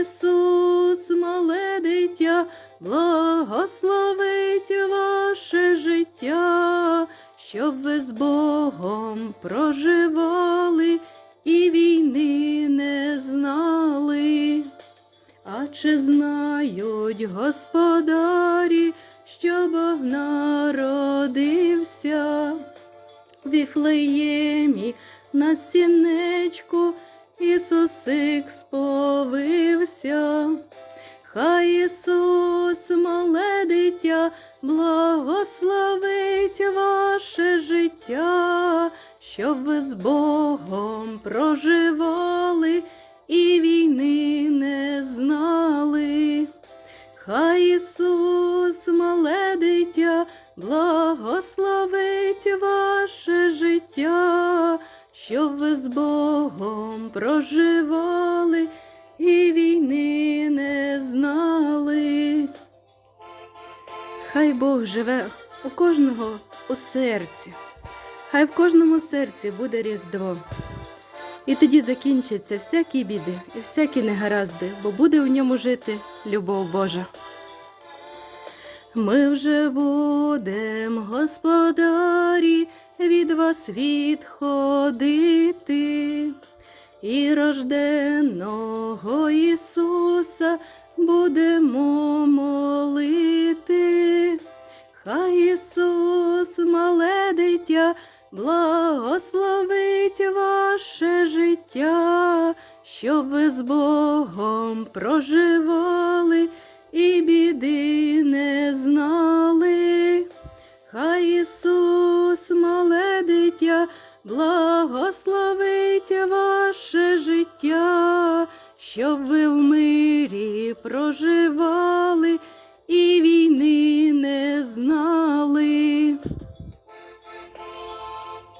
Ісус, мале дитя, благословить ваше життя, щоб ви з Богом проживали і війни не знали. А чи знають господарі, що Бог народився в Віфлеємі на сінечку Ісусик сповився. Хай Ісус, мале дитя, благословить ваше життя, щоб ви з Богом проживали і війни не знали. Хай Ісус, мале дитя, благословить щоб ви з Богом проживали і війни не знали. Хай Бог живе у кожного у серці, хай в кожному серці буде Різдво. І тоді закінчаться всякі біди і всякі негаразди, бо буде у ньому жити любов Божа. Ми вже будем, господарі, від вас відходити, і рожденого Ісуса будемо молити. Хай Ісус, мале дитя, благословить ваше життя, щоб ви з Богом проживали і біди дитя, благословить ваше життя, щоб ви в мирі проживали і війни не знали.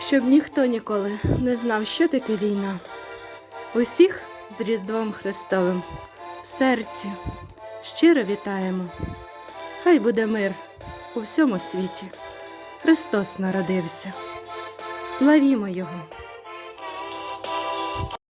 Щоб ніхто ніколи не знав, що таке війна. Усіх з Різдвом Христовим в серці щиро вітаємо. Хай буде мир у всьому світі. Христос народився. Славімо Його!